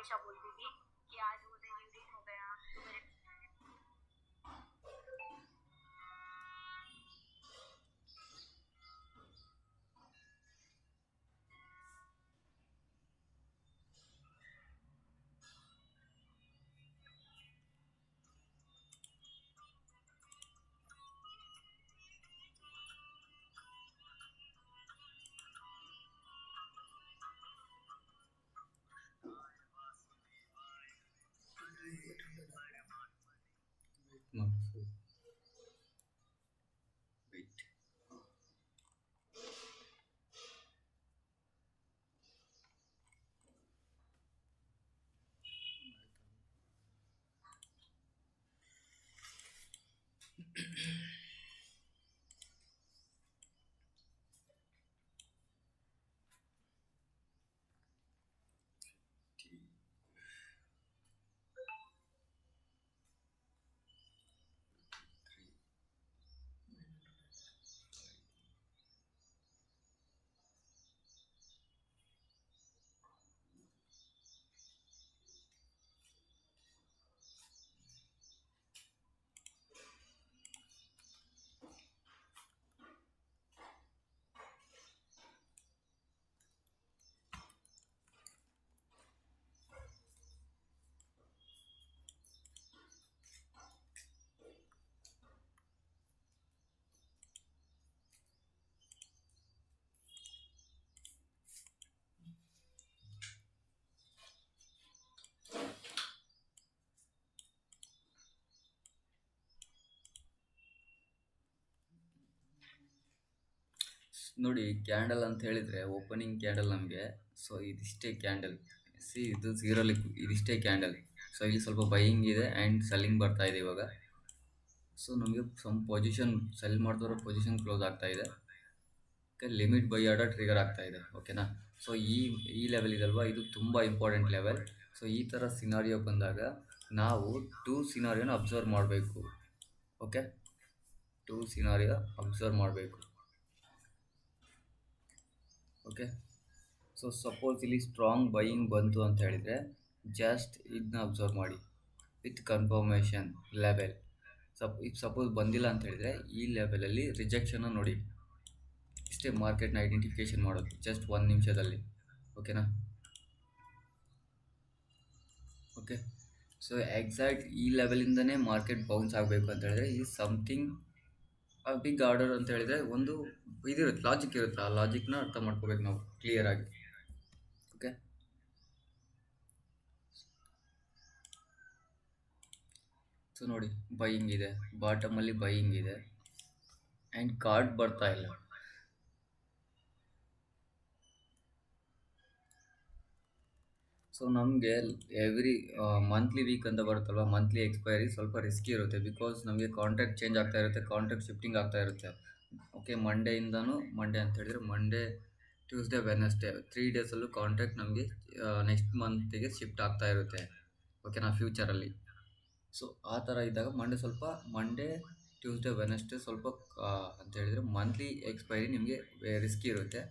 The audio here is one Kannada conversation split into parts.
हमेशा बोलती थी कि आज वो दिन Mm-hmm. ನೋಡಿ ಕ್ಯಾಂಡಲ್ ಅಂತ ಹೇಳಿದರೆ ಓಪನಿಂಗ್ ಕ್ಯಾಂಡಲ್ ನಮಗೆ. ಸೊ ಇದಿಷ್ಟೇ ಕ್ಯಾಂಡಲ್. ಸಿ ಇದು ಝೀರೋ ಲಿಕ್ ಇದಿಷ್ಟೇ ಕ್ಯಾಂಡಲ್. ಸೊ ಇಲ್ಲಿ ಸ್ವಲ್ಪ ಬೈಯಿಂಗ್ ಇದೆ ಆ್ಯಂಡ್ ಸೆಲ್ಲಿಂಗ್ ಬರ್ತಾ ಇದೆ ಇವಾಗ. ಸೊ ನಮಗೆ ಸಮ್ ಪೊಸಿಷನ್ ಸೆಲ್ ಮಾಡಿದವರ ಪೊಸಿಷನ್ ಕ್ಲೋಸ್ ಆಗ್ತಾ ಇದೆ. ಲಿಮಿಟ್ ಬೈ ಆರ್ಡರ್ ಟ್ರಿಗರ್ ಆಗ್ತಾ ಇದೆ. ಓಕೆನಾ ಸೊ ಈ ಈ ಲೆವೆಲ್ ಇದಲ್ವಾ? ಇದು ತುಂಬ ಇಂಪಾರ್ಟೆಂಟ್ ಲೆವೆಲ್ ಸೊ ಈ ಥರ ಸಿನಾರಿಯೋ ಬಂದಾಗ ನಾವು ಟೂ ಸಿನಾರಿಯೋನ ಅಬ್ಸರ್ವ್ ಮಾಡಬೇಕು. ಓಕೆ ಟೂ ಸಿನಾರಿಯೋ ಅಬ್ಸರ್ವ್ ಮಾಡಬೇಕು. ಓಕೆ ಸೊ ಸಪೋಸ್ ಇಲ್ಲಿ ಸ್ಟ್ರಾಂಗ್ ಬೈಯಿಂಗ್ ಬಂತು ಅಂತ ಹೇಳಿದರೆ ಜಸ್ಟ್ ಇದನ್ನ ಅಬ್ಸರ್ವ್ ಮಾಡಿ. ವಿತ್ ಕನ್ಫರ್ಮೇಷನ್ ಲೆವೆಲ್ ಸಪ್ ಇಫ್ ಸಪೋಸ್ ಬಂದಿಲ್ಲ ಅಂತ ಹೇಳಿದರೆ, ಈ ಲೆವೆಲಲ್ಲಿ ರಿಜೆಕ್ಷನ್ನ ನೋಡಿ. ಇಷ್ಟೇ ಮಾರ್ಕೆಟ್ನ ಐಡೆಂಟಿಫಿಕೇಷನ್ ಮಾಡೋದು ಜಸ್ಟ್ ಒಂದು ನಿಮಿಷದಲ್ಲಿ. ಓಕೆನಾ ಓಕೆ ಸೊ ಎಕ್ಸಾಕ್ಟ್ ಈ ಲೆವೆಲಿಂದನೇ ಮಾರ್ಕೆಟ್ ಬೌನ್ಸ್ ಆಗಬೇಕು ಅಂತ ಹೇಳಿದ್ರೆ ಈ ಸಮಥಿಂಗ್ ಬಿಗ್ ಆರ್ಡರ್ ಅಂತ ಹೇಳಿದರೆ ಒಂದು ಇದಿರುತ್ತೆ ಲಾಜಿಕ್ ಇರುತ್ತೆ. ಆ ಲಾಜಿಕ್ನ ಅರ್ಥ ಮಾಡ್ಕೋಬೇಕು ನಾವು ಕ್ಲಿಯರಾಗಿ ಓಕೆ ಸೊ ನೋಡಿ ಬೈಯಿಂಗ್ ಇದೆ. ಬಾಟಮಲ್ಲಿ ಬೈಯಿಂಗ್ ಇದೆ. ಆ್ಯಂಡ್ ಕಾರ್ಡ್ ಬರ್ತಾ ಇಲ್ಲ. ಸೊ ನಮಗೆ ಎವ್ರಿ ಮಂತ್ಲಿ ವೀಕ್ ಅಂತ ಬರುತ್ತಲ್ವ? ಮಂತ್ಲಿ ಎಕ್ಸ್ಪೈರಿ ಸ್ವಲ್ಪ ರಿಸ್ಕಿ ಇರುತ್ತೆ ಬಿಕಾಸ್ ನಮಗೆ ಕಾಂಟ್ರಾಕ್ಟ್ ಚೇಂಜ್ ಆಗ್ತಾ ಇರುತ್ತೆ ಕಾಂಟ್ರಾಕ್ಟ್ ಶಿಫ್ಟಿಂಗ್ ಆಗ್ತಾ ಇರುತ್ತೆ. ಓಕೆ ಮಂಡೇಯಿಂದನೂ ಮಂಡೇ ಅಂತ ಹೇಳಿದರೆ ಮಂಡೇ ಟ್ಯೂಸ್ಡೇ ವೆನಸ್ಡೇ ತ್ರೀ ಡೇಸಲ್ಲೂ ಕಾಂಟ್ರಾಕ್ಟ್ ನಮಗೆ ನೆಕ್ಸ್ಟ್ ಮಂತಿಗೆ ಶಿಫ್ಟ್ ಆಗ್ತಾ ಇರುತ್ತೆ. ಓಕೆನಾ ಫ್ಯೂಚರಲ್ಲಿ ಸೊ ಆ ಥರ ಇದ್ದಾಗ ಮಂಡೇ ಸ್ವಲ್ಪ ಮಂಡೇ ಟ್ಯೂಸ್ಡೇ ವೆನಸ್ಡೇ ಸ್ವಲ್ಪ ಅಂತ ಹೇಳಿದರೆ ಮಂತ್ಲಿ ಎಕ್ಸ್ಪೈರಿ ನಿಮಗೆ ರಿಸ್ಕಿ ಇರುತ್ತೆ.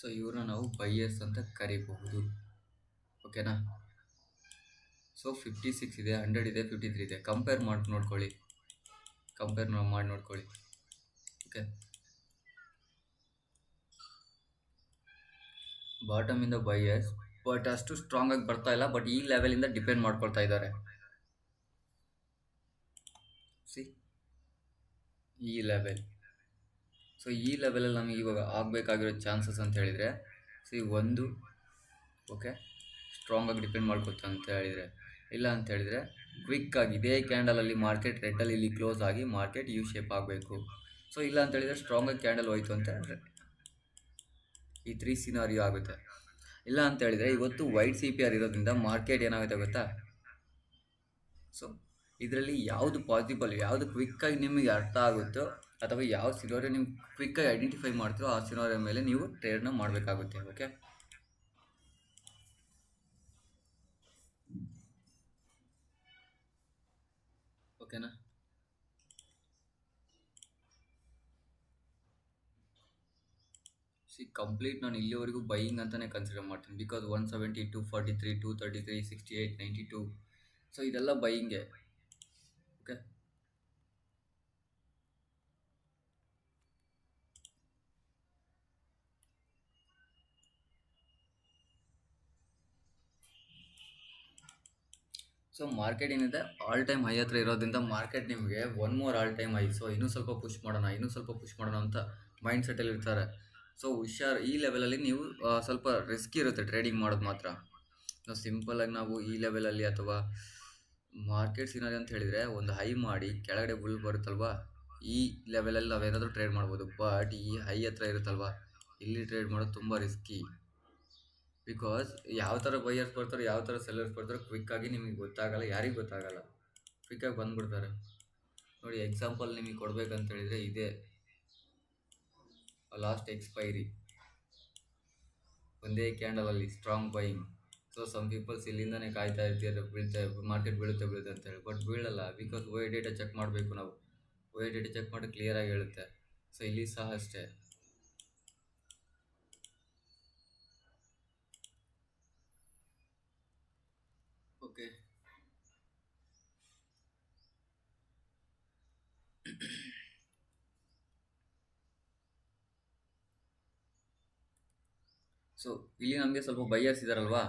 ಸೊ ಇವ್ರನ್ನ ನಾವು ಬೈಯರ್ಸ್ ಅಂತ ಕರಿಬಹುದು. ಓಕೆನಾ ಸೊ ಫಿಫ್ಟಿ ಸಿಕ್ಸ್ ಇದೆ ಹಂಡ್ರೆಡ್ ಇದೆ ಫಿಫ್ಟಿ ತ್ರೀ ಇದೆ. ಕಂಪೇರ್ ಮಾಡಿ, ನೋಡ್ಕೊಳ್ಳಿ. ಕಂಪೇರ್ ಮಾಡಿ, ನೋಡ್ಕೊಳ್ಳಿ. ಓಕೆ ಬಾಟಮಿಂದ ಬೈಯರ್ಸ್ ಬಟ್ ಅಷ್ಟು ಸ್ಟ್ರಾಂಗ್ ಆಗಿ ಬರ್ತಾ ಇಲ್ಲ ಬಟ್ ಈ ಲೆವೆಲಿಂದ ಡಿಪೆಂಡ್ ಮಾಡ್ಕೊಳ್ತಾ ಇದ್ದಾರೆ. ಸಿ ಈ ಲೆವೆಲ್ ಸೊ ಈ ಲೆವೆಲಲ್ಲಿ ನಮಗೆ ಇವಾಗ ಆಗಬೇಕಾಗಿರೋ ಚಾನ್ಸಸ್ ಅಂತ ಹೇಳಿದರೆ ಈ ಒಂದು ಓಕೆ ಸ್ಟ್ರಾಂಗಾಗಿ ಡಿಪೆಂಡ್ ಮಾಡ್ಕೊತ ಅಂತ ಹೇಳಿದರೆ, ಇಲ್ಲ ಅಂತ ಹೇಳಿದರೆ ಕ್ವಿಕ್ಕಾಗಿ ಇದೇ ಕ್ಯಾಂಡಲಲ್ಲಿ ಮಾರ್ಕೆಟ್ ರೆಡ್ಡಲ್ಲಿ ಇಲ್ಲಿ ಕ್ಲೋಸ್ ಆಗಿ ಮಾರ್ಕೆಟ್ ಯು ಶೇಪ್ ಆಗಬೇಕು. ಸೊ ಇಲ್ಲ ಅಂತ ಹೇಳಿದರೆ ಸ್ಟ್ರಾಂಗಾಗಿ ಕ್ಯಾಂಡಲ್ ಹೋಯ್ತು ಅಂತ ಹೇಳಿದ್ರೆ, ಈ ತ್ರೀ ಸಿನಾರಿಯೋ ಆಗುತ್ತೆ. ಇಲ್ಲ ಅಂತ ಹೇಳಿದರೆ ಇವತ್ತು ವೈಟ್ ಸಿ ಪಿ ಆರ್ ಇರೋದ್ರಿಂದ ಮಾರ್ಕೆಟ್ ಏನಾಗುತ್ತೆ ಗೊತ್ತಾ? ಸೊ ಇದರಲ್ಲಿ ಯಾವುದು ಪಾಸಿಬಲ್ ಯಾವುದು ಕ್ವಿಕ್ಕಾಗಿ ನಿಮಗೆ ಅರ್ಥ ಆಗುತ್ತೋ ಅಥವಾ ಯಾವ ಸಿನಾರಿಯೋ ನೀವು ಕ್ವಿಕ್ಕಾಗಿ ಐಡೆಂಟಿಫೈ ಮಾಡ್ತೀರೋ ಆ ಸಿನಾರಿಯೋ ಮೇಲೆ ನೀವು ಟ್ರೇಡ್ನ ಮಾಡಬೇಕಾಗುತ್ತೆ ಓಕೆ ಓಕೆನಾ ಸಿ ಸಿ ಕಂಪ್ಲೀಟ್ ನಾನು ಇಲ್ಲಿವರೆಗೂ ಬೈಯಿಂಗ್ ಅಂತಲೇ ಕನ್ಸಿಡರ್ ಮಾಡ್ತೀನಿ. Because one seventy two forty three two thirty three sixty eight ninety two so ಇದೆಲ್ಲ ಬೈಯಿಂಗೆ ಓಕೆ ಸೊ ಮಾರ್ಕೆಟ್ ಏನಿದೆ? ಆಲ್ ಟೈಮ್ ಹೈ ಹತ್ರ ಇರೋದ್ರಿಂದ ಮಾರ್ಕೆಟ್ ನಿಮಗೆ one more all time high so ಇನ್ನೂ ಸ್ವಲ್ಪ ಪುಷ್ ಮಾಡೋಣ, ಇನ್ನೂ ಸ್ವಲ್ಪ ಪುಷ್ ಮಾಡೋಣ ಅಂತ ಮೈಂಡ್ ಸೆಟ್ಟಲ್ಲಿ ಇರ್ತಾರೆ. ಸೊ ಹುಷಾರ್, ಈ ಲೆವೆಲಲ್ಲಿ ನೀವು ಸ್ವಲ್ಪ ರಿಸ್ಕ್ ಇರುತ್ತೆ ಟ್ರೇಡಿಂಗ್ ಮಾಡೋದು ಮಾತ್ರ. ನಾವು ಸಿಂಪಲಾಗಿ ನಾವು ಈ ಲೆವೆಲಲ್ಲಿ ಅಥವಾ ಮಾರ್ಕೆಟ್ ಸಿನಾರಿ ಅಂತ ಹೇಳಿದರೆ ಒಂದು ಹೈ ಮಾಡಿ, ಕೆಳಗಡೆ ಬುಲ್ ಬರುತ್ತಲ್ವಾ? ಈ ಲೆವೆಲಲ್ಲಿ ನಾವೇನಾದರೂ ಟ್ರೇಡ್ ಮಾಡ್ಬೋದು. ಬಟ್ ಈ ಹೈ ಹತ್ರ ಇರುತ್ತಲ್ವಾ? ಇಲ್ಲಿ ಟ್ರೇಡ್ ಮಾಡೋದು ತುಂಬ ರಿಸ್ಕಿ ಬಿಕಾಸ್ ಯಾವ ಥರ ಬೈಯರ್ಸ್ ಬರ್ತಾರೋ, ಯಾವ ಥರ ಸೆಲ್ಲರ್ಸ್ ಬರ್ತಾರೋ ಕ್ವಿಕ್ಕಾಗಿ ನಿಮಗೆ ಗೊತ್ತಾಗಲ್ಲ, ಯಾರಿಗೂ ಗೊತ್ತಾಗಲ್ಲ. ಕ್ವಿಕ್ಕಾಗಿ ಬಂದ್ಬಿಡ್ತಾರೆ. ನೋಡಿ ಎಕ್ಸಾಂಪಲ್ ನಿಮಗೆ ಕೊಡ್ಬೇಕಂತ ಹೇಳಿದರೆ ಇದೇ. ಲಾಸ್ಟ್ ಎಕ್ಸ್ಪೈರಿ ಒಂದೇ ಕ್ಯಾಂಡಲಲ್ಲಿ strong buying so some peoples ಇಲ್ಲಿಂದನೇ ಕಾಯ್ತಾ ಇರ್ತಾರೆ, ಬೀಳ್ತಾ ಮಾರ್ಕೆಟ್ ಬೀಳುತ್ತೆ ಬೀಳುತ್ತೆ ಅಂತೇಳಿ ಬಟ್ ಬೀಳಲ್ಲ ಬಿಕಾಸ್ ವೈ ಡೇಟಾ ಚೆಕ್ ಮಾಡಬೇಕು ನಾವು. ವೈ ಡೇಟಾ ಚೆಕ್ ಮಾಡಿ ಕ್ಲಿಯರಾಗಿ ಹೇಳುತ್ತೆ. ಸೊ ಇಲ್ಲಿ ಸಹ ಅಷ್ಟೇ ಓಕೆ ಸೊ ಇಲ್ಲಿ ನಮಗೆ ಸ್ವಲ್ಪ ಬೈಯರ್ಸ್ ಇದಾರಲ್ವಾ?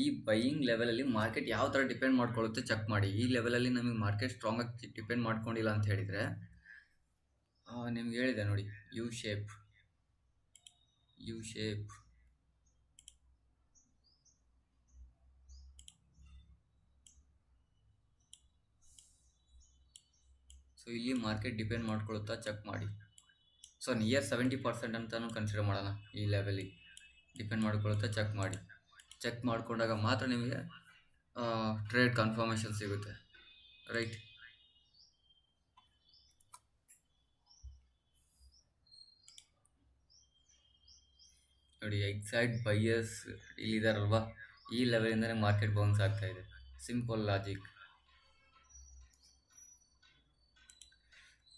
ಈ ಬೈಯಿಂಗ್ ಲೆವೆಲಲ್ಲಿ ಮಾರ್ಕೆಟ್ ಯಾವ ಥರ ಡಿಪೆಂಡ್ ಮಾಡ್ಕೊಳ್ಳುತ್ತೆ ಚೆಕ್ ಮಾಡಿ. ಈ ಲೆವೆಲಲ್ಲಿ ನಮಗೆ ಮಾರ್ಕೆಟ್ ಸ್ಟ್ರಾಂಗಾಗಿ ಡಿಪೆಂಡ್ ಮಾಡ್ಕೊಂಡಿಲ್ಲ ಅಂತ ಹೇಳಿದರೆ ನಿಮ್ಗೆ ಹೇಳಿದೆ ನೋಡಿ. U shape U shape so ಇಲ್ಲಿ ಮಾರ್ಕೆಟ್ ಡಿಪೆಂಡ್ ಮಾಡ್ಕೊಳ್ತಾ ಚೆಕ್ ಮಾಡಿ. ಸೊ ನಿಯರ್ ಸೆವೆಂಟಿ ಪರ್ಸೆಂಟ್ ಅಂತಲೂ ಕನ್ಸಿಡರ್ ಮಾಡೋಣ ಈ ಲೆವೆಲಿಗೆ ಡಿಪೆಂಡ್ ಮಾಡ್ಕೊಳ್ತಾ ಚೆಕ್ ಮಾಡಿ. ಚೆಕ್ ಮಾಡಿಕೊಂಡಾಗ ಮಾತ್ರ ನಿಮಗೆ ಟ್ರೇಡ್ ಕನ್ಫರ್ಮೇಷನ್ ಸಿಗುತ್ತೆ. ರೈಟ್ ನೋಡಿ ಎಕ್ಸಾಕ್ಟ್ ಬೈಯರ್ಸ್ ಇಲ್ಲಿದಾರಲ್ವಾ? ಈ ಲೆವೆಲಿಂದನೇ ಮಾರ್ಕೆಟ್ ಬೌನ್ಸ್ ಆಗ್ತಾ ಇದೆ. ಸಿಂಪಲ್ ಲಾಜಿಕ್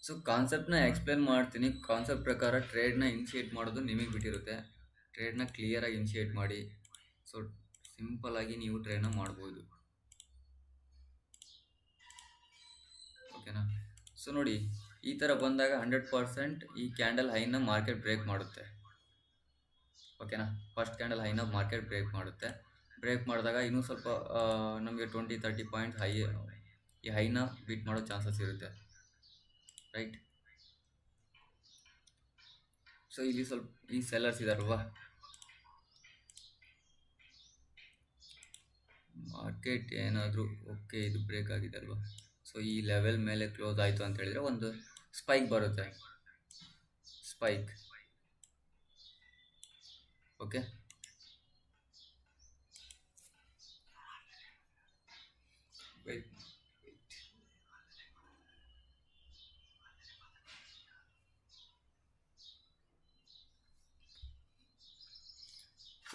ಸೊ ಕಾನ್ಸೆಪ್ಟ್ನ ಎಕ್ಸ್ಪ್ಲೇನ್ ಮಾಡ್ತೀನಿ. ಕಾನ್ಸೆಪ್ಟ್ ಪ್ರಕಾರ ಟ್ರೇಡ್ನ ಇನಿಷಿಯೇಟ್ ಮಾಡೋದು ನಿಮಗೆ ಬಿಟ್ಟಿರುತ್ತೆ. ಟ್ರೇಡ್ನ ಕ್ಲಿಯರಾಗಿ ಇನಿಷಿಯೇಟ್ ಮಾಡಿ. ಸೊ ಸಿಂಪಲಾಗಿ ನೀವು ಟ್ರೇಡ್ನ ಮಾಡ್ಬೋದು. ಓಕೆನಾ ಸೊ ನೋಡಿ ಈ ಥರ ಬಂದಾಗ ಹಂಡ್ರೆಡ್ ಪರ್ಸೆಂಟ್ ಈ ಕ್ಯಾಂಡಲ್ ಹೈನ ಮಾರ್ಕೆಟ್ ಬ್ರೇಕ್ ಮಾಡುತ್ತೆ. ಓಕೆನಾ ಫಸ್ಟ್ ಕ್ಯಾಂಡಲ್ ಹೈನ ಮಾರ್ಕೆಟ್ ಬ್ರೇಕ್ ಮಾಡುತ್ತೆ. ಬ್ರೇಕ್ ಮಾಡಿದಾಗ ಇನ್ನೂ ಸ್ವಲ್ಪ ನಮಗೆ ಟ್ವೆಂಟಿ ತರ್ಟಿ ಪಾಯಿಂಟ್ ಹೈ ಈ ಹೈನ ಬೀಟ್ ಮಾಡೋ ಚಾನ್ಸಸ್ ಇರುತ್ತೆ. ರೈಟ್ ಸೊ ಇಲ್ಲಿ ಸ್ವಲ್ಪ ಈ ಸೆಲ್ಲರ್ಸ್ ಇದಾರಲ್ವಾ ಮಾರ್ಕೆಟ್ ಏನಾದರೂ ಓಕೆ ಇದು ಬ್ರೇಕ್ ಆಗಿದೆ ಅಲ್ವಾ? ಸೊ ಈ ಲೆವೆಲ್ ಮೇಲೆ ಕ್ಲೋಸ್ ಆಯಿತು ಅಂತ ಹೇಳಿದರೆ ಒಂದು ಸ್ಪೈಕ್ ಬರುತ್ತೆ. Spike okay wait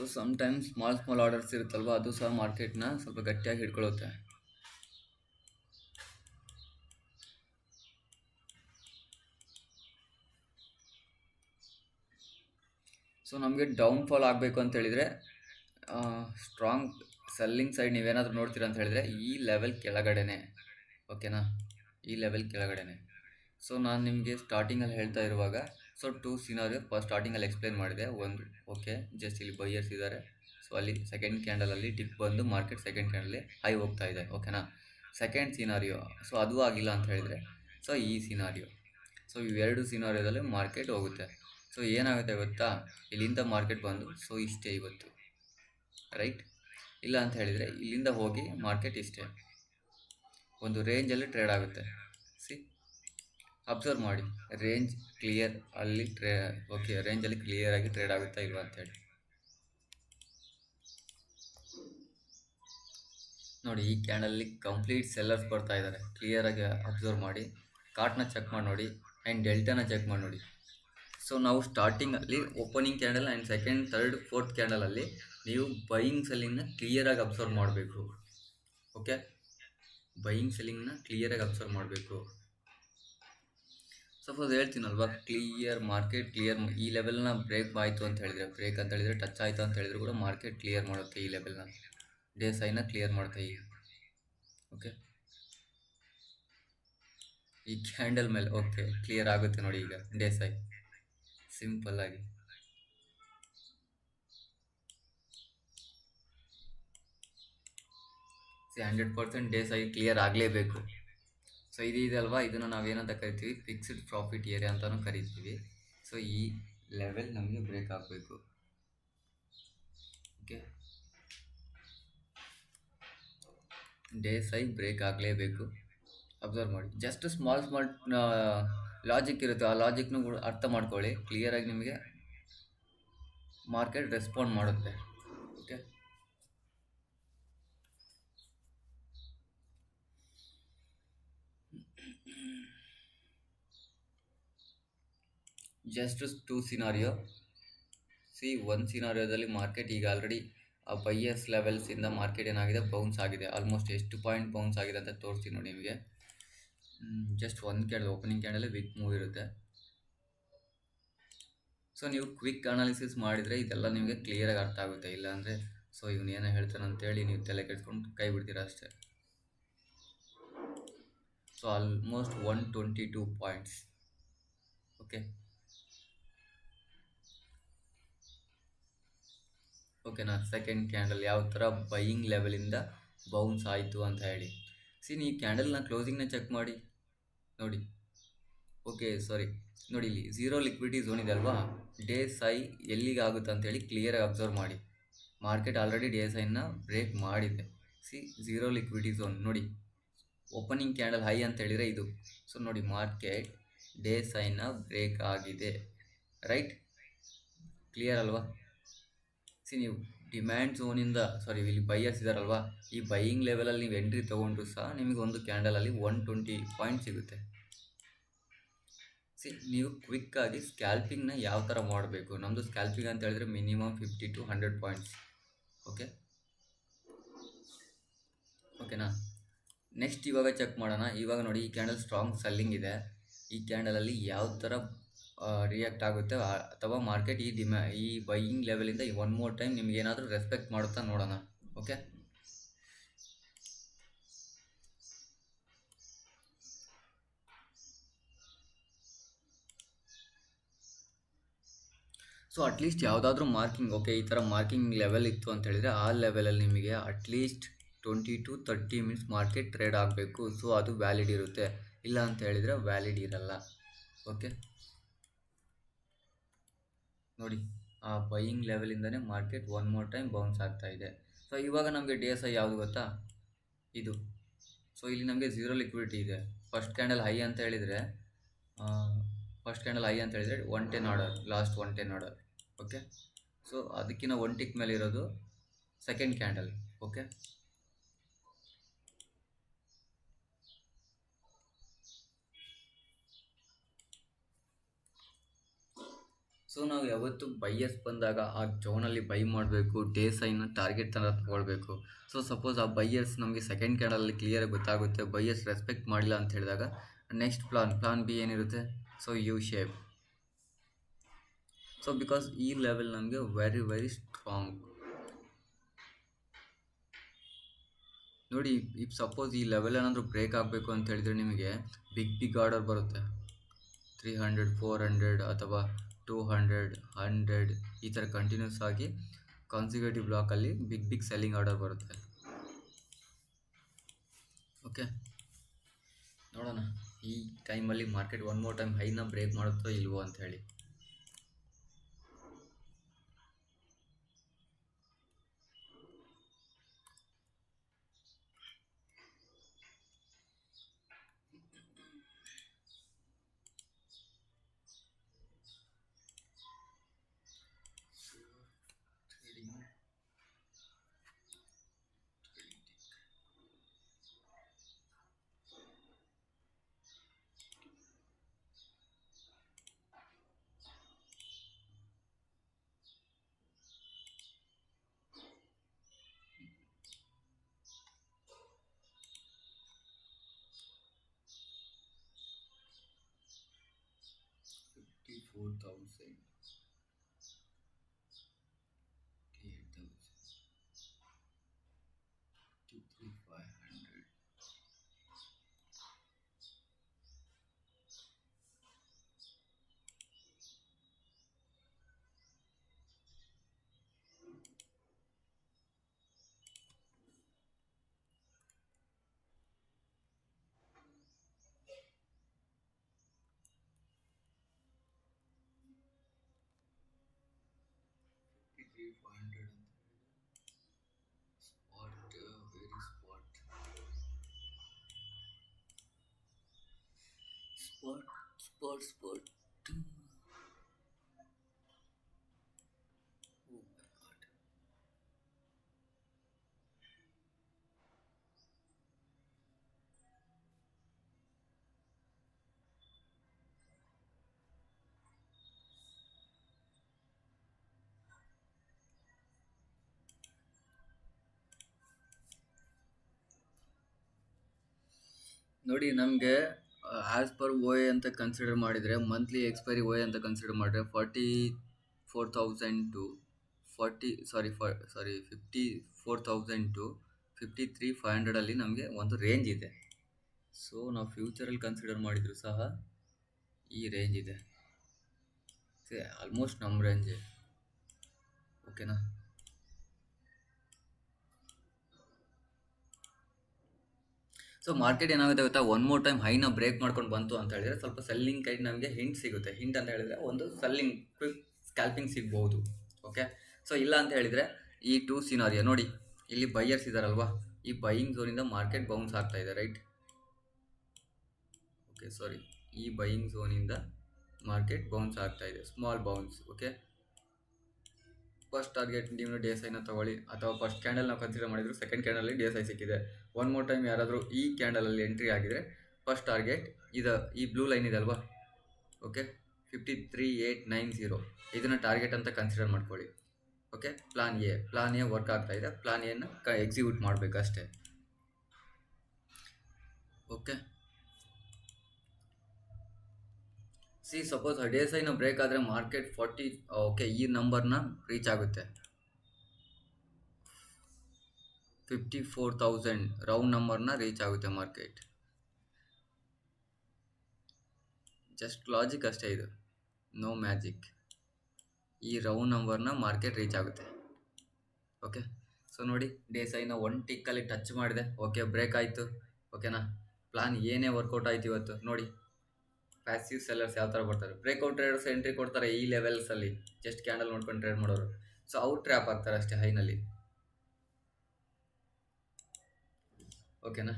so some times small small orders ಇರುತ್ತಲ್ವ, ಅದು ಸಹ ಮಾರ್ಕೆಟ್ನ ಸ್ವಲ್ಪ ಗಟ್ಟಿಯಾಗಿ ಹಿಡ್ಕೊಳ್ಳುತ್ತೆ. ಸೊ ನಮಗೆ ಡೌನ್ಫಾಲ್ ಆಗಬೇಕು ಅಂತ ಹೇಳಿದರೆ ಸ್ಟ್ರಾಂಗ್ ಸೆಲ್ಲಿಂಗ್ ಸೈಡ್ ನೀವೇನಾದರೂ ನೋಡ್ತೀರಾ ಅಂತ ಹೇಳಿದರೆ, ಈ ಲೆವೆಲ್ ಕೆಳಗಡೆನೆ ಓಕೆನಾ ಈ ಲೆವೆಲ್ ಕೆಳಗಡೆನೆ. ಸೊ ನಾನು ನಿಮಗೆ ಸ್ಟಾರ್ಟಿಂಗಲ್ಲಿ ಹೇಳ್ತಾ ಇರುವಾಗ ಸೊ ಟೂ ಸಿನಾರಿಯೋ ಫಸ್ಟ್ ಸ್ಟಾರ್ಟಿಂಗಲ್ಲಿ ಎಕ್ಸ್ಪ್ಲೇನ್ ಮಾಡಿದೆ. ಒಂದು ಓಕೆ ಜಸ್ಟ್ ಇಲ್ಲಿ ಬೈಯರ್ಸ್ ಇದ್ದಾರೆ. ಸೊ ಅಲ್ಲಿ ಸೆಕೆಂಡ್ ಕ್ಯಾಂಡಲಲ್ಲಿ ಟಿಪ್ ಬಂದು ಮಾರ್ಕೆಟ್ ಸೆಕೆಂಡ್ ಕ್ಯಾಂಡಲ್ಲಿ ಹೈ ಹೋಗ್ತಾ ಇದೆ. ಓಕೆನಾ ಸೆಕೆಂಡ್ ಸಿನಾರಿಯೋ ಸೊ ಅದು ಆಗಿಲ್ಲ ಅಂತ ಹೇಳಿದರೆ ಸೊ ಈ ಸಿನಾರಿಯೋ ಸೊ ಇವೆರಡು ಸಿನಾರಿಯೋದಲ್ಲಿ ಮಾರ್ಕೆಟ್ ಹೋಗುತ್ತೆ. ಸೊ ಏನಾಗುತ್ತೆ ಗೊತ್ತಾ? ಇಲ್ಲಿಂದ ಮಾರ್ಕೆಟ್ ಬಂದು ಸೊ ಇಷ್ಟೇ ಇವತ್ತು. ರೈಟ್ ಇಲ್ಲ ಅಂತ ಹೇಳಿದರೆ, ಇಲ್ಲಿಂದ ಹೋಗಿ ಮಾರ್ಕೆಟ್ ಇಷ್ಟೇ. ಒಂದು ರೇಂಜಲ್ಲಿ ಟ್ರೇಡ್ ಆಗುತ್ತೆ. ಅಬ್ಸರ್ವ್ ಮಾಡಿ. ರೇಂಜ್ ಕ್ಲಿಯರ್ ಅಲ್ಲಿ ಟ್ರೇ ಓಕೆ ರೇಂಜಲ್ಲಿ ಕ್ಲಿಯರಾಗಿ ಟ್ರೇಡ್ ಆಗುತ್ತಾ ಇಲ್ವಾ ಅಂತೇಳಿ ನೋಡಿ, ಈ ಕ್ಯಾಂಡಲ್ಲಿ ಕಂಪ್ಲೀಟ್ ಸೆಲ್ಲರ್ಸ್ ಬರ್ತಾ ಇದ್ದಾರೆ ಕ್ಲಿಯರಾಗಿ ಅಬ್ಸರ್ವ್ ಮಾಡಿ. ಕಾರ್ಟ್ನ ಚೆಕ್ ಮಾಡಿ ನೋಡಿ ಆ್ಯಂಡ್ ಡೆಲ್ಟಾನ ಚೆಕ್ ಮಾಡಿ ನೋಡಿ. ಸೊ ನಾವು ಸ್ಟಾರ್ಟಿಂಗಲ್ಲಿ opening candle and second third fourth ಕ್ಯಾಂಡಲಲ್ಲಿ ನೀವು ಬೈಯಿಂಗ್ ಸೆಲ್ಲಿಂಗ್ನ ಕ್ಲಿಯರಾಗಿ ಅಬ್ಸರ್ವ್ ಮಾಡಬೇಕು. ಓಕೆ ಬೈಯಿಂಗ್ ಸೆಲ್ಲಿಂಗ್ನ ಕ್ಲಿಯರಾಗಿ ಅಬ್ಸರ್ವ್ ಮಾಡಬೇಕು. ಸಪೋಸ್ ಹೇಳ್ತೀನಲ್ವಾ ಕ್ಲಿಯರ್ ಮಾರ್ಕೆಟ್ ಕ್ಲಿಯರ್ ಈ ಲೆವೆಲ್ನ ಬ್ರೇಕ್ ಆಯಿತು ಅಂತ ಹೇಳಿದರೆ ಬ್ರೇಕ್ ಅಂತ ಹೇಳಿದರೆ ಟಚ್ ಆಯಿತು ಅಂತ ಹೇಳಿದ್ರು ಕೂಡ ಮಾರ್ಕೆಟ್ ಕ್ಲಿಯರ್ ಮಾಡುತ್ತೆ ಈ ಲೆವೆಲ್ನ ಡೇ ಸೈನ ಕ್ಲಿಯರ್ ಮಾಡುತ್ತೆ ಈಗ. ಓಕೆ ಈ ಕ್ಯಾಂಡಲ್ ಮೇಲೆ ಓಕೆ ಕ್ಲಿಯರ್ ಆಗುತ್ತೆ ನೋಡಿ ಈಗ ಡೇ ಸೈ ಸಿಂಪಲ್ ಆಗಿ. ಹಂಡ್ರೆಡ್ ಪರ್ಸೆಂಟ್ ಡೇಸ್ ಆಗಿ ಕ್ಲಿಯರ್ ಆಗಲೇಬೇಕು. ಸೊ ಇದು ಇದಲ್ವಾ? ಇದನ್ನು ನಾವೇನಂತ ಕರಿತೀವಿ? ಫಿಕ್ಸ್ಡ್ ಪ್ರಾಫಿಟ್ ಏರಿಯಾ ಅಂತಲೂ ಕರಿತೀವಿ. ಸೊ ಈ ಲೆವೆಲ್ ನಮಗೆ ಬ್ರೇಕ್ ಆಗಬೇಕು. ಓಕೆ ಡೇ ಆಗಿ ಬ್ರೇಕ್ ಆಗಲೇಬೇಕು. ಅಬ್ಸರ್ವ್ ಮಾಡಿ. ಜಸ್ಟ್ ಸ್ಮಾಲ್ ಸ್ಮಾಲ್ ಲಾಜಿಕ್ ಇರುತ್ತೆ. ಆ ಲಾಜಿಕ್ನೂ ಅರ್ಥ ಮಾಡ್ಕೊಳ್ಳಿ. ಕ್ಲಿಯರಾಗಿ ನಿಮಗೆ ಮಾರ್ಕೆಟ್ ರೆಸ್ಪಾಂಡ್ ಮಾಡುತ್ತೆ okay just two scenario see one ಸಿನಾರಿಯೋದಲ್ಲಿ market ಈಗ ಆಲ್ರೆಡಿ ಆ ಬೈಯರ್ಸ್ ಲೆವೆಲ್ಸಿಂದ ಮಾರ್ಕೆಟ್ ಏನಾಗಿದೆ? ಬೌನ್ಸ್ ಆಗಿದೆ. ಆಲ್ಮೋಸ್ಟ್ ಎಷ್ಟು ಪಾಯಿಂಟ್ ಬೌನ್ಸ್ ಆಗಿದೆ ಅಂತ ತೋರಿಸ್ತೀನಿ ನೋಡಿ ನಿಮಗೆ. ಜಸ್ಟ್ ಒಂದು ಕ್ಯಾಂಡಲ್ ಓಪನಿಂಗ್ ಕ್ಯಾಂಡಲ್ಲಿ ವಿಕ್ ಮೂವ್ ಇರುತ್ತೆ. ಸೊ ನೀವು ಕ್ವಿಕ್ ಅನಾಲಿಸಿಸ್ ಮಾಡಿದರೆ ಇದೆಲ್ಲ ನಿಮಗೆ ಕ್ಲಿಯರಾಗಿ ಅರ್ಥ ಆಗುತ್ತೆ. ಇಲ್ಲಾಂದರೆ ಸೊ ಇವನು ಏನೋ ಹೇಳ್ತಾನೆ ಅಂತೇಳಿ ನೀವು ತಲೆ ಕೆಡ್ಸ್ಕೊಂಡು ಕೈ ಬಿಡ್ತೀರ ಅಷ್ಟೇ. So almost one twenty two points okay ಓಕೆನಾ ಸೆಕೆಂಡ್ ಕ್ಯಾಂಡಲ್ ಯಾವ ಥರ ಬೈಯಿಂಗ್ ಲೆವೆಲಿಂದ ಬೌನ್ಸ್ ಆಯಿತು ಅಂತ ಹೇಳಿ. ಸಿ ನೀ ಕ್ಯಾಂಡಲ್ನ ಕ್ಲೋಸಿಂಗ್ನ ಚೆಕ್ ಮಾಡಿ. ನೋಡಿ. ಓಕೆ ಸಾರಿ ನೋಡಿ, ಇಲ್ಲಿ ಝೀರೋ ಲಿಕ್ವಿಡಿಟಿ ಝೋನ್ ಇದೆ ಅಲ್ವಾ? ಡೇ ಸೈ ಎಲ್ಲಿಗೆ ಆಗುತ್ತೆ ಅಂತೇಳಿ ಕ್ಲಿಯರಾಗಿ ಅಬ್ಸರ್ವ್ ಮಾಡಿ. ಮಾರ್ಕೆಟ್ ಆಲ್ರೆಡಿ ಡೇ ಸೈನ ಬ್ರೇಕ್ ಮಾಡಿದೆ. ಸಿ ಝೀರೋ ಲಿಕ್ವಿಡಿಟಿ ಝೋನ್ ನೋಡಿ. ಓಪನಿಂಗ್ ಕ್ಯಾಂಡಲ್ ಹೈ ಅಂತ ಹೇಳಿದರೆ ಇದು. ಸೊ ನೋಡಿ ಮಾರ್ಕೆಟ್ ಡೇ ಸೈನ ಬ್ರೇಕ್ ಆಗಿದೆ. ರೈಟ್ ಕ್ಲಿಯರ್ ಅಲ್ವಾ? ಸಿ ನೀವು ಡಿಮ್ಯಾಂಡ್ ಝೋನಿಂದ ಸಾರಿ ಇಲ್ಲಿ ಬೈಯರ್ಸ್ ಇದ್ದಾರಲ್ವಾ ಈ ಬೈಯಿಂಗ್ ಲೆವೆಲಲ್ಲಿ ನೀವು ಎಂಟ್ರಿ ತೊಗೊಂಡ್ರು ಸಹ ನಿಮಗೆ ಒಂದು ಕ್ಯಾಂಡಲಲ್ಲಿ ಒನ್ ಟ್ವೆಂಟಿ ಪಾಯಿಂಟ್ ಸಿಗುತ್ತೆ. ಸಿ ನೀವು ಕ್ವಿಕ್ಕಾಗಿ ಸ್ಕ್ಯಾಲ್ಪಿಂಗ್ನ ಯಾವ ಥರ ಮಾಡಬೇಕು? ನಮ್ಮದು ಸ್ಕ್ಯಾಲ್ಪಿಂಗ್ ಅಂತ ಹೇಳಿದ್ರೆ minimum fifty to hundred points okay ಓಕೆನಾ ನೆಕ್ಸ್ಟ್ ಇವಾಗ ಚೆಕ್ ಮಾಡೋಣ. ಇವಾಗ ನೋಡಿ, ಈ ಕ್ಯಾಂಡಲ್ ಸ್ಟ್ರಾಂಗ್ ಸೆಲ್ಲಿಂಗ್ ಇದೆ. ಈ ಕ್ಯಾಂಡಲಲ್ಲಿ ಯಾವ ಥರ ರಿಯಾಕ್ಟ್ ಆಗುತ್ತೆ. ಅಥವಾ ಮಾರ್ಕೆಟ್ ಈ ಡಿಮ್ಯಾ ಈ ಬೈಯಿಂಗ್ ಲೆವೆಲಿಂದ ಈ ಒನ್ ಮೋರ್ ಟೈಮ್ ನಿಮ್ಗೆ ಏನಾದರೂ ರೆಸ್ಪೆಕ್ಟ್ ಮಾಡುತ್ತಾ ನೋಡೋಣ. ಓಕೆ ಸೊ ಅಟ್ಲೀಸ್ಟ್ ಯಾವುದಾದ್ರೂ ಮಾರ್ಕಿಂಗ್ ಓಕೆ ಈ ಥರ ಮಾರ್ಕಿಂಗ್ ಲೆವೆಲ್ ಇತ್ತು ಅಂತ ಹೇಳಿದರೆ ಆ ಲೆವೆಲಲ್ಲಿ ನಿಮಗೆ at least twenty to thirty minutes market trade ಆಗಬೇಕು. ಸೊ ಅದು ವ್ಯಾಲಿಡ್ ಇರುತ್ತೆ. ಇಲ್ಲ ಅಂತ ಹೇಳಿದರೆ ವ್ಯಾಲಿಡ್ ಇರಲ್ಲ. ಓಕೆ ನೋಡಿ, ಆ buying ಲೆವೆಲಿಂದನೇ market one more time bounce ಆಗ್ತಾ ಇದೆ. ಸೊ ಇವಾಗ ನಮಗೆ ಡಿ ಎಸ್ ಐ ಯಾವುದು ಗೊತ್ತಾ? ಇದು. ಸೊ ಇಲ್ಲಿ ನಮಗೆ ಝೀರೋ ಲಿಕ್ವಿಡಿಟಿ ಇದೆ. ಫಸ್ಟ್ ಕ್ಯಾಂಡಲ್ ಹೈ ಅಂತ ಹೇಳಿದರೆ ಫಸ್ಟ್ ಕ್ಯಾಂಡಲ್ ಹೈ ಅಂತ ಹೇಳಿದರೆ one ten order last one ten order okay so ಅದಕ್ಕಿಂತ ಒನ್ ಟಿಕ್ ಮೇಲೆ ಇರೋದು ಸೆಕೆಂಡ್ ಕ್ಯಾಂಡಲ್ ಓಕೆ ಸೊ ನಾವು ಯಾವತ್ತು ಬೈಯರ್ಸ್ ಬಂದಾಗ ಆ ಜೋನಲ್ಲಿ ಬೈ ಮಾಡಬೇಕು ಡೇ ಸೈನ್ ಟಾರ್ಗೆಟ್ ಥರ ತೊಗೊಳ್ಬೇಕು. ಸೊ ಸಪೋಸ್ ಆ ಬೈಯರ್ಸ್ ನಮಗೆ ಸೆಕೆಂಡ್ ಕ್ಯಾಂಡಲಲ್ಲಿ ಕ್ಲಿಯರಾಗಿ ಗೊತ್ತಾಗುತ್ತೆ ಬೈಯರ್ಸ್ ರೆಸ್ಪೆಕ್ಟ್ ಮಾಡಿಲ್ಲ ಅಂತ ಹೇಳಿದಾಗ ನೆಕ್ಸ್ಟ್ ಪ್ಲಾನ್ ಪ್ಲಾನ್ ಬಿ ಏನಿರುತ್ತೆ? So U shape so because ಈ ಲೆವೆಲ್ ನಮಗೆ ವೆರಿ ವೆರಿ ಸ್ಟ್ರಾಂಗ್ ನೋಡಿ ಇಫ್ ಸಪೋಸ್ ಈ ಲೆವೆಲ್ ಏನಾದರೂ ಬ್ರೇಕ್ ಆಗಬೇಕು ಅಂತ ಹೇಳಿದರೆ ನಿಮಗೆ ಬಿಗ್ ಬಿಗ್ ಆರ್ಡರ್ ಬರುತ್ತೆ. ತ್ರೀ ಹಂಡ್ರೆಡ್ ಫೋರ್ ಹಂಡ್ರೆಡ್ ಅಥವಾ ಟೂ ಹಂಡ್ರೆಡ್ ಹಂಡ್ರೆಡ್ ಈ ಥರ ಕಂಟಿನ್ಯೂಸ್ ಆಗಿ consecutive ಬ್ಲಾಕಲ್ಲಿ big big selling order ಬರುತ್ತೆ. ಓಕೆ ನೋಡೋಣ. ಈ ಟೈಮಲ್ಲಿ ಮಾರ್ಕೆಟ್ ಒನ್ ಮೋರ್ ಟೈಮ್ ಹೈನ ಬ್ರೇಕ್ ಮಾಡುತ್ತೋ ಇಲ್ವೋ ಅಂತ ಹೇಳಿ. Thousand be 500 spot uh, where is spot spot spot. ನೋಡಿ, ನಮಗೆ ಆ್ಯಸ್ ಪರ್ ಓ ಎ ಅಂತ ಕನ್ಸಿಡರ್ ಮಾಡಿದರೆ ಮಂತ್ಲಿ ಎಕ್ಸ್ಪೈರಿ ಓ ಎ ಅಂತ ಕನ್ಸಿಡರ್ ಮಾಡಿದ್ರೆ forty four thousand to forty sorry ಫಾ sorry fifty four thousand to fifty three five ಹಂಡ್ರೆಡಲ್ಲಿ ನಮಗೆ ಒಂದು ರೇಂಜ್ ಇದೆ. ಸೊ ನಾವು ಫ್ಯೂಚರಲ್ಲಿ ಕನ್ಸಿಡರ್ ಮಾಡಿದರೂ ಸಹ ಈ ರೇಂಜ್ ಇದೆ. ಆಲ್ಮೋಸ್ಟ್ ನಮ್ಮ ರೇಂಜೇ ಓಕೆನಾ ಸೊ ಮಾರ್ಕೆಟ್ ಏನಾಗುತ್ತೆ ಗೊತ್ತಾ? ಒನ್ ಮೋರ್ ಟೈಮ್ ಹೈನ ಬ್ರೇಕ್ ಮಾಡ್ಕೊಂಡು ಬಂತು ಅಂತ ಹೇಳಿದ್ರೆ ಸ್ವಲ್ಪ ಸೆಲ್ಲಿಂಗ್ ಕೈ ನಮಗೆ ಹಿಂಟ್ ಸಿಗುತ್ತೆ. ಹಿಂಟ್ ಅಂತ ಹೇಳಿದ್ರೆ ಒಂದು ಸೆಲ್ಲಿಂಗ್ ಕ್ವಿಕ್ ಸ್ಕ್ಯಾಲ್ಪಿಂಗ್ ಸಿಗ್ಬೋದು. ಓಕೆ ಸೊ ಇಲ್ಲ ಅಂತ ಹೇಳಿದರೆ ಈ ಟೂ ಸಿನಾರಿಯೋ ನೋಡಿ, ಇಲ್ಲಿ ಬೈಯರ್ಸ್ ಇದ್ದಾರಲ್ವಾ ಈ ಬೈಯಿಂಗ್ ಝೋನಿಂದ ಮಾರ್ಕೆಟ್ ಬೌನ್ಸ್ ಆಗ್ತಾ ಇದೆ ರೈಟ್ ಓಕೆ ಸಾರಿ ಈ ಬೈಯಿಂಗ್ ಝೋನಿಂದ ಮಾರ್ಕೆಟ್ ಬೌನ್ಸ್ ಆಗ್ತಾ ಇದೆ. Small bounce okay first target ನೀವು ಡಿ ಎಸ್ ಐನ ತಗೊಳ್ಳಿ ಅಥವಾ ಫಸ್ಟ್ ಕ್ಯಾಂಡಲ್ ನಾವು ಕನ್ಸಿಡರ್ ಮಾಡಿದ್ರು ಸೆಕೆಂಡ್ ಕ್ಯಾಂಡಲಲ್ಲಿ ಡಿ ಎಸ್ ಐ ಸಿಕ್ಕಿದೆ. ಒನ್ ಮೋರ್ ಟೈಮ್ ಯಾರಾದರೂ ಈ ಕ್ಯಾಂಡಲಲ್ಲಿ ಎಂಟ್ರಿ ಆಗಿದರೆ ಫಸ್ಟ್ ಟಾರ್ಗೆಟ್ ಇದು ಈ ಬ್ಲೂ ಲೈನ್ ಇದೆ ಅಲ್ವಾ? Okay fifty three eight nine zero ಇದನ್ನು ಟಾರ್ಗೆಟ್ ಅಂತ ಕನ್ಸಿಡರ್ ಮಾಡ್ಕೊಳ್ಳಿ. Okay plan A plan A work ಆಗ್ತಾ ಇದೆ. ಪ್ಲಾನ್ ಎನ್ನು ಕ execute ಮಾಡಬೇಕಷ್ಟೇ okay see suppose D S ಐನ ಬ್ರೇಕ್ ಆದರೆ ಮಾರ್ಕೆಟ್ ಫಾರ್ಟಿ ಓಕೆ ಈ ನಂಬರ್ನ ರೀಚ್ ಆಗುತ್ತೆ. ಫಿಫ್ಟಿ ಫೋರ್ ತೌಸಂಡ್ ರೌಂಡ್ ನಂಬರ್ನ ರೀಚ್ ಆಗುತ್ತೆ ಮಾರ್ಕೆಟ್ ಜಸ್ಟ್ ಲಾಜಿಕ್ ಅಷ್ಟೇ ಇದು. ನೋ ಮ್ಯಾಜಿಕ್ ಈ ರೌಂಡ್ ನಂಬರ್ನ ಮಾರ್ಕೆಟ್ ರೀಚ್ ಆಗುತ್ತೆ. ಓಕೆ ಸೊ ನೋಡಿ ಡಿ ಎಸ್ ಐನ ಒನ್ ಟಿಕ್ಕಲ್ಲಿ ಟಚ್ ಮಾಡಿದೆ. ಓಕೆ ಬ್ರೇಕ್ ಆಯಿತು. ಓಕೆನಾ ಪ್ಲಾನ್ ಏನೇ ವರ್ಕೌಟ್ ಆಯ್ತು ಇವತ್ತು. ನೋಡಿ ಪ್ಯಾಸಿವ್ ಸೆಲ್ಲರ್ಸ್ ಯಾವ ಥರ ಬರ್ತಾರೆ ಬ್ರೇಕ್ಔಟ್ ಟ್ರೇಡರ್ಸ್ ಎಂಟ್ರಿ ಕೊಡ್ತಾರೆ ಈ ಲೆವೆಲ್ಸಲ್ಲಿ ಜಸ್ಟ್ ಕ್ಯಾಂಡಲ್ ನೋಡ್ಕೊಂಡು ಟ್ರೇಡ್ ಮಾಡೋರು. ಸೊ ಅವ್ರು ಟ್ರ್ಯಾಪ್ ಆಗ್ತಾರೆ ಅಷ್ಟೇ ಹೈನಲ್ಲಿ ಓಕೆನಾ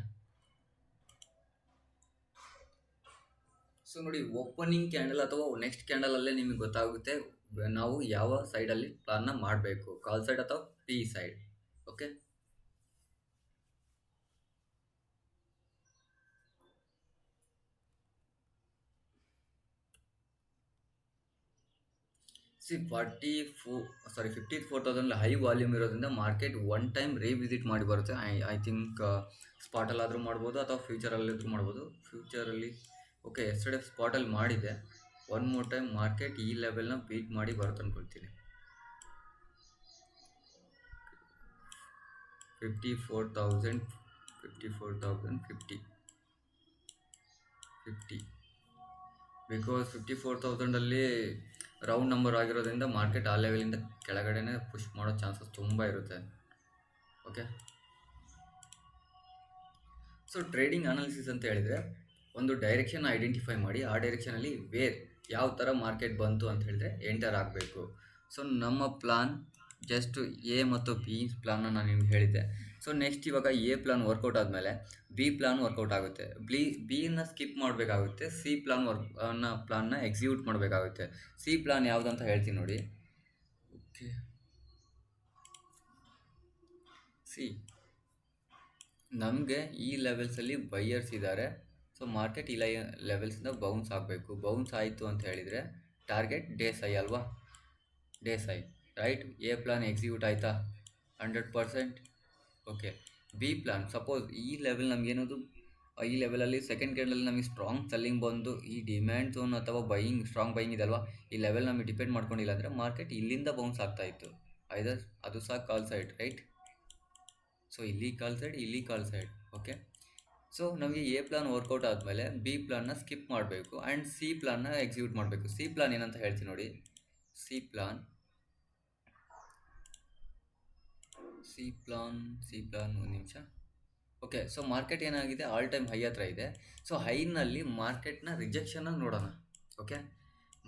ಸೊ ನೋಡಿ ಓಪನಿಂಗ್ ಕ್ಯಾಂಡಲ್ ಅಥವಾ ನೆಕ್ಸ್ಟ್ ಕ್ಯಾಂಡಲಲ್ಲೇ ನಿಮಗೆ ಗೊತ್ತಾಗುತ್ತೆ ನಾವು ಯಾವ ಸೈಡಲ್ಲಿ ಪ್ಲಾನ್ನ ಮಾಡಬೇಕು. ಕಾಲ್ ಸೈಡ್ ಅಥವಾ P side okay see forty ಫೋ sorry fifty four thousand high volume ಇರೋದ್ರಿಂದ ಮಾರ್ಕೆಟ್ ಒನ್ ಟೈಮ್ ರೀವಿಸಿಟ್ ಮಾಡಿ ಬರುತ್ತೆ. ಐ ಐ ಥಿಂಕ್ ಸ್ಪಾಟಲ್ಲಾದರೂ ಮಾಡ್ಬೋದು ಅಥವಾ ಫ್ಯೂಚರಲ್ಲಾದರೂ ಮಾಡ್ಬೋದು. ಫ್ಯೂಚರಲ್ಲಿ ಓಕೆ ಎಸ್ಟರ್ಡೇ ಸ್ಪಾಟಲ್ಲಿ ಮಾಡಿದೆ ಒನ್ ಮೋರ್ ಟೈಮ್ ಮಾರ್ಕೆಟ್ ಈ ಲೆವೆಲ್ನ ಬೀಟ್ ಮಾಡಿ ಬರುತ್ತೆ ಅಂದ್ಕೊಳ್ತೀನಿ fifty four thousand fifty four thousand fifty fifty because fifty four ತೌಸಂಡಲ್ಲಿ round number ಆಗಿರೋದ್ರಿಂದ ಮಾರ್ಕೆಟ್ ಆ ಲೆವೆಲಿಂದ ಕೆಳಗಡೆನೇ ಪುಷ್ ಮಾಡೋ ಚಾನ್ಸಸ್ ತುಂಬ ಇರುತ್ತೆ. ಓಕೆ ಸೊ ಟ್ರೇಡಿಂಗ್ ಅನಾಲಿಸಿಸ್ ಅಂತ ಹೇಳಿದರೆ ಒಂದು ಡೈರೆಕ್ಷನ್ ಐಡೆಂಟಿಫೈ ಮಾಡಿ, ಆ ಡೈರೆಕ್ಷನಲ್ಲಿ ವೇರ್ ಯಾವ ಥರ ಮಾರ್ಕೆಟ್ ಬಂತು ಅಂತ ಹೇಳಿದ್ರೆ ಎಂಟರ್ ಆಗಬೇಕು. ಸೊ ನಮ್ಮ ಪ್ಲಾನ್ ಜಸ್ಟ್ ಎ ಮತ್ತು ಬಿ ಪ್ಲಾನ್ನ ನಾನು ನಿಮ್ಗೆ ಹೇಳಿದ್ದೆ. ಸೊ ನೆಕ್ಸ್ಟ್ ಇವಾಗ ಎ ಪ್ಲಾನ್ ವರ್ಕೌಟ್ ಆದಮೇಲೆ ಬಿ ಪ್ಲಾನ್ ವರ್ಕೌಟ್ ಆಗುತ್ತೆ. ಬಿ ಬಿನ ಸ್ಕಿಪ್ ಮಾಡಬೇಕಾಗುತ್ತೆ ಸಿ ಪ್ಲಾನ್ ವರ್ಕ್ನ ಪ್ಲಾನ್ನ ಎಕ್ಸಿಕ್ಯೂಟ್ ಮಾಡಬೇಕಾಗುತ್ತೆ. ಸಿ ಪ್ಲಾನ್ ಯಾವುದಂತ ಹೇಳ್ತೀನಿ ನೋಡಿ. ಓಕೆ ಸಿ ನಮಗೆ ಈ ಲೆವೆಲ್ಸಲ್ಲಿ ಬೈಯರ್ಸ್ ಇದ್ದಾರೆ. ಸೊ ಮಾರ್ಕೆಟ್ ಇಲ್ಲ ಲೆವೆಲ್ಸಿಂದ ಬೌನ್ಸ್ ಆಗಬೇಕು. ಬೌನ್ಸ್ ಆಯಿತು ಅಂತ ಹೇಳಿದರೆ ಟಾರ್ಗೆಟ್ ಡೇಸ್ ಐ ಅಲ್ವಾ? Day's high right A plan execute ಆಯಿತಾ? Hundred percent okay B plan suppose ಈ ಲೆವೆಲ್ ನಮಗೇನದು? ಈ ಲೆವೆಲಲ್ಲಿ ಸೆಕೆಂಡ್ ಕ್ಯಾಂಡಲ್ಲಿ ನಮಗೆ ಸ್ಟ್ರಾಂಗ್ ಸೆಲ್ಲಿಂಗ್ ಬಂದು, ಈ ಡಿಮ್ಯಾಂಡ್ ಝೋನ್ ಅಥವಾ ಬೈಯಿಂಗ್ ಸ್ಟ್ರಾಂಗ್ ಬೈಯಿಂಗ್ ಇದಲ್ವಾ ಈ ಲೆವೆಲ್ ನಮಗೆ ಡಿಪೆಂಡ್ ಮಾಡ್ಕೊಂಡಿಲ್ಲ ಅಂದರೆ ಮಾರ್ಕೆಟ್ ಇಲ್ಲಿಂದ ಬೌನ್ಸ್ ಆಗ್ತಾ ಇತ್ತು. ಐದರ್ ಅದು ಸಹ ಕಾಲ್ ಸೈಡ್ ರೈಟ್ ಸೊ ಇಲ್ಲಿ ಕಾಲ್ ಸೈಡ್ ಇಲ್ಲಿ ಕಾಲ್ ಸೈಡ್ ಓಕೆ ಸೊ ನಮಗೆ ಎ ಪ್ಲಾನ್ ವರ್ಕೌಟ್ ಆದಮೇಲೆ ಬಿ ಪ್ಲಾನ್ನ ಸ್ಕಿಪ್ ಮಾಡಬೇಕು. ಆ್ಯಂಡ್ ಸಿ ಪ್ಲಾನ್ನ ಎಕ್ಸಿಕ್ಯೂಟ್ ಮಾಡಬೇಕು. ಸಿ ಪ್ಲಾನ್ ಏನಂತ ಹೇಳ್ತೀನಿ ನೋಡಿ. C plan C plan C plan ಒಂದು ನಿಮಿಷ. ಓಕೆ ಸೊ ಮಾರ್ಕೆಟ್ ಏನಾಗಿದೆ? ಆಲ್ ಟೈಮ್ ಹೈ ಹತ್ರ ಇದೆ. ಸೊ ಹೈನಲ್ಲಿ ಮಾರ್ಕೆಟ್ನ ರಿಜೆಕ್ಷನ್ನ ನೋಡೋಣ. ಓಕೆ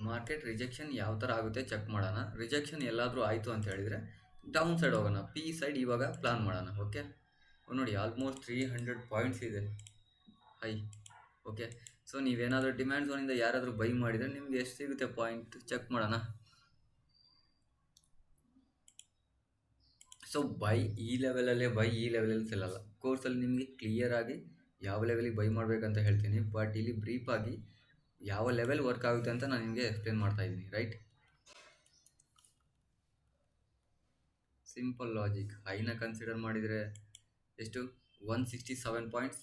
ಮಾರ್ಕೆಟ್ ರಿಜೆಕ್ಷನ್ ಯಾವ ಥರ ಆಗುತ್ತೆ ಚೆಕ್ ಮಾಡೋಣ. ರಿಜೆಕ್ಷನ್ ಎಲ್ಲಾದರೂ ಆಯಿತು ಅಂತ ಹೇಳಿದರೆ ಡೌನ್ ಸೈಡ್ ಹೋಗೋಣ. ಪಿ ಸೈಡ್ ಇವಾಗ ಪ್ಲಾನ್ ಮಾಡೋಣ. ಓಕೆ ನೋಡಿ ಆಲ್ಮೋಸ್ಟ್ ತ್ರೀ ಹಂಡ್ರೆಡ್ ಪಾಯಿಂಟ್ಸ್ ಇದೆ. ಹೈ ಓಕೆ ಸೊ ನೀವೇನಾದರೂ ಡಿಮ್ಯಾಂಡ್ ಝೋನಿಂದ ಯಾರಾದರೂ ಬೈ ಮಾಡಿದರೆ ನಿಮ್ಗೆ ಎಷ್ಟು ಸಿಗುತ್ತೆ ಪಾಯಿಂಟ್ ಚೆಕ್ ಮಾಡೋಣ. ಸೊ ಬೈ ಈ ಲೆವೆಲಲ್ಲೇ ಬೈ ಈ ಲೆವೆಲಲ್ಲಿ ಸೆಲ್ಲಲ್ಲ ಕೋರ್ಸಲ್ಲಿ ನಿಮಗೆ ಕ್ಲಿಯರಾಗಿ ಯಾವ ಲೆವೆಲಿಗೆ ಬೈ ಮಾಡಬೇಕಂತ ಹೇಳ್ತೀನಿ. ಬಟ್ ಇಲ್ಲಿ ಬ್ರೀಫಾಗಿ ಯಾವ ಲೆವೆಲ್ ವರ್ಕ್ ಆಗುತ್ತೆ ಅಂತ ನಾನು ನಿಮಗೆ ಎಕ್ಸ್ಪ್ಲೇನ್ ಮಾಡ್ತಾ ಇದ್ದೀನಿ ರೈಟ್ ಸಿಂಪಲ್ ಲಾಜಿಕ್ ಹೈನ ಕನ್ಸಿಡರ್ ಮಾಡಿದರೆ ಎಷ್ಟು? ಒನ್ ಸಿಕ್ಸ್ಟಿ ಸೆವೆನ್ ಪಾಯಿಂಟ್ಸ್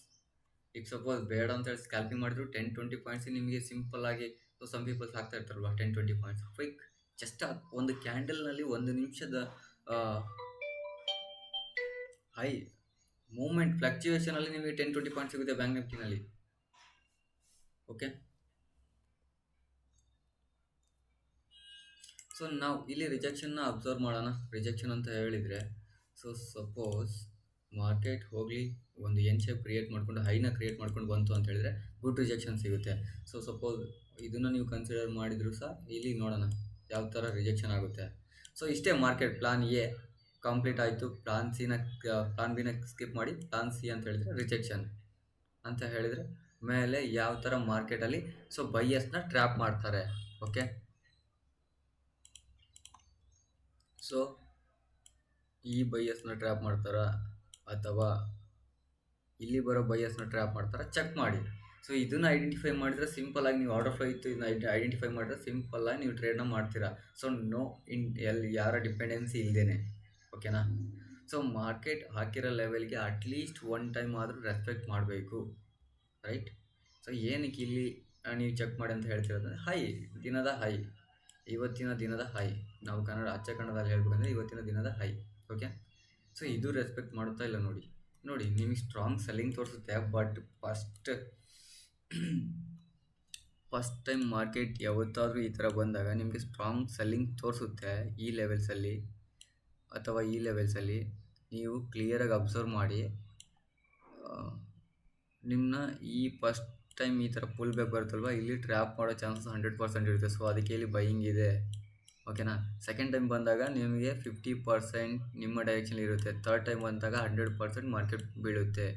ಈಗ ಸಪೋಸ್ ಬೇಡ ಅಂತ ಹೇಳಿ ಸ್ಕ್ಯಾಲ್ಪಿಂಗ್ ಮಾಡಿದ್ರು ಟೆನ್ ಟ್ವೆಂಟಿ ಪಾಯಿಂಟ್ಸ್ ನಿಮಗೆ ಸಿಂಪಲ್ ಆಗಿ ಸೊ ಸಮ್ ಪೀಪಲ್ಸ್ ಹಾಕ್ತಾ ಇರ್ತಾರಲ್ವ ಟೆನ್ ಟ್ವೆಂಟಿ ಪಾಯಿಂಟ್ಸ್ ಫೈಕ್ ಜಸ್ಟ್ ಒಂದು ಕ್ಯಾಂಡಲ್ನಲ್ಲಿ ಒಂದು ನಿಮಿಷದ ಹೈ ಮೂಮೆಂಟ್ ಫ್ಲಕ್ಚುಯೇಷನಲ್ಲಿ ನಿಮಗೆ ಟೆನ್ ಟ್ವೆಂಟಿ ಪಾಯಿಂಟ್ ಸಿಗುತ್ತೆ ಬ್ಯಾಂಕ್ ನಿಫ್ಟಿನಲ್ಲಿ ಓಕೆ ಸೊ ನಾವು ಇಲ್ಲಿ ರಿಜೆಕ್ಷನ್ನ ಅಬ್ಸರ್ವ್ ಮಾಡೋಣ. ರಿಜೆಕ್ಷನ್ ಅಂತ ಹೇಳಿದರೆ ಸೊ ಸಪೋಸ್ ಮಾರ್ಕೆಟ್ ಹೋಗಲಿ, ಒಂದು ಎನ್ ಶೇಪ್ ಕ್ರಿಯೇಟ್ ಮಾಡಿಕೊಂಡು ಹೈನ ಕ್ರಿಯೇಟ್ ಮಾಡ್ಕೊಂಡು ಬಂತು ಅಂತ ಹೇಳಿದರೆ ಗುಡ್ ರಿಜೆಕ್ಷನ್ ಸಿಗುತ್ತೆ. ಸೊ ಸಪೋಸ್ ಇದನ್ನು ನೀವು ಕನ್ಸಿಡರ್ ಮಾಡಿದರೂ ಸಹ, ಇಲ್ಲಿ ನೋಡೋಣ ಯಾವ ಥರ ರಿಜೆಕ್ಷನ್ ಆಗುತ್ತೆ. ಸೊ ಇಷ್ಟೇ ಮಾರ್ಕೆಟ್ ಪ್ಲಾನ್ ಎ. ಕಂಪ್ಲೀಟ್ ಆಯಿತು. ಪ್ಲಾನ್ ಸಿನ ಪ್ಲಾನ್ ಬಿನ ಸ್ಕಿಪ್ ಮಾಡಿ ಪ್ಲಾನ್ ಸಿ ಅಂತ ಹೇಳಿದರೆ ರಿಜೆಕ್ಷನ್ ಅಂತ ಹೇಳಿದರೆ ಮೇಲೆ ಯಾವ ಥರ ಮಾರ್ಕೆಟಲ್ಲಿ ಸೊ ಬೈಯರ್ಸ್ನ ಟ್ರ್ಯಾಪ್ ಮಾಡ್ತಾರೆ. ಓಕೆ ಸೊ ಈ ಬೈಯರ್ಸ್ನ ಟ್ರ್ಯಾಪ್ ಮಾಡ್ತಾರಾ ಅಥವಾ ಇಲ್ಲಿ ಬರೋ ಬೈಯರ್ಸ್ನ ಟ್ರ್ಯಾಪ್ ಮಾಡ್ತಾರಾ ಚೆಕ್ ಮಾಡಿ. ಸೊ ಇದನ್ನು ಐಡೆಂಟಿಫೈ ಮಾಡಿದರೆ ಸಿಂಪಲ್ ನೀವು ಆರ್ಡರ್ ಫ್ಲೋ ಇತ್ತು, ಇದನ್ನ ಐಡೆಂಟಿಫೈ ಮಾಡಿದ್ರೆ ಸಿಂಪಲ್ಲಾಗಿ ನೀವು ಟ್ರೇಡ್ನ ಮಾಡ್ತೀರಾ. ಸೊ ನೋ ಇನ್ ಎಲ್ಲಿ, ಯಾರ ಡಿಪೆಂಡೆನ್ಸಿ ಇಲ್ಲದೇನೆ ಓಕೆನಾ ಸೊ ಮಾರ್ಕೆಟ್ ಹಾಕಿರೋ ಲೆವೆಲ್ಗೆ ಅಟ್ಲೀಸ್ಟ್ ಒನ್ ಟೈಮ್ ಆದರೂ ರೆಸ್ಪೆಕ್ಟ್ ಮಾಡಬೇಕು ರೈಟ್ ಸೊ ಏನಕ್ಕೆ ಇಲ್ಲಿ ನೀವು ಚೆಕ್ ಮಾಡಿ ಅಂತ ಹೇಳ್ತಿರೋದಂದ್ರೆ ಹೈ ದಿನದ ಹೈ ಇವತ್ತಿನ ದಿನದ ಹೈ ನಾವು ಕನ್ನಡ ಅಚ್ಚ ಕನ್ನಡದಲ್ಲಿ ಹೇಳ್ಬೇಕಂದ್ರೆ ಇವತ್ತಿನ ದಿನದ ಹೈ ಓಕೆ ಸೊ ಇದು ರೆಸ್ಪೆಕ್ಟ್ ಮಾಡ್ತಾ ಇಲ್ಲ ನೋಡಿ. ನೋಡಿ, ನಿಮಗೆ ಸ್ಟ್ರಾಂಗ್ ಸೆಲ್ಲಿಂಗ್ ತೋರಿಸುತ್ತೆ but first first time market ಯಾವತ್ತಾದರೂ ಈ ಥರ ಬಂದಾಗ ನಿಮಗೆ ಸ್ಟ್ರಾಂಗ್ ಸೆಲ್ಲಿಂಗ್ ತೋರಿಸುತ್ತೆ ಈ ಲೆವೆಲ್ಸಲ್ಲಿ ಅಥವಾ ಈ ಲೆವೆಲ್ಸಲ್ಲಿ ನೀವು ಕ್ಲಿಯರಾಗಿ ಅಬ್ಸರ್ವ್ ಮಾಡಿ ನಿಮ್ಮನ್ನ ಈ ಫಸ್ಟ್ ಟೈಮ್ ಈ ಥರ ಪುಲ್ ಬ್ಯಾಕ್ ಬರುತ್ತಲ್ವ, ಇಲ್ಲಿ ಟ್ರ್ಯಾಪ್ ಮಾಡೋ ಚಾನ್ಸಸ್ ಹಂಡ್ರೆಡ್ ಪರ್ಸೆಂಟ್ ಇರುತ್ತೆ. ಸೊ ಅದಕ್ಕೆ ಇಲ್ಲಿ ಬೈಯಿಂಗ್ ಇದೆ. ಓಕೆನಾ ಸೆಕೆಂಡ್ ಟೈಮ್ ಬಂದಾಗ ನಿಮಗೆ ಫಿಫ್ಟಿ ಪರ್ಸೆಂಟ್ ನಿಮ್ಮ ಡೈರೆಕ್ಷನ್ ಇರುತ್ತೆ. ಥರ್ಡ್ ಟೈಮ್ ಬಂದಾಗ ಹಂಡ್ರೆಡ್ ಪರ್ಸೆಂಟ್ ಮಾರ್ಕೆಟ್ ಬೀಳುತ್ತೆ.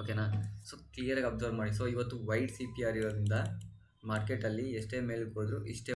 ಓಕೆನಾ ಸೊ ಕ್ಲಿಯರಾಗಿ ಅಬ್ಸರ್ವ್ ಮಾಡಿ. ಸೊ ಇವತ್ತು ವೈಟ್ ಸಿ ಪಿ ಆರ್ ಇರೋದ್ರಿಂದ ಮಾರ್ಕೆಟಲ್ಲಿ ಎಷ್ಟೇ ಮೇಲಕ್ಕೆ ಹೋದರೂ ಇಷ್ಟೇ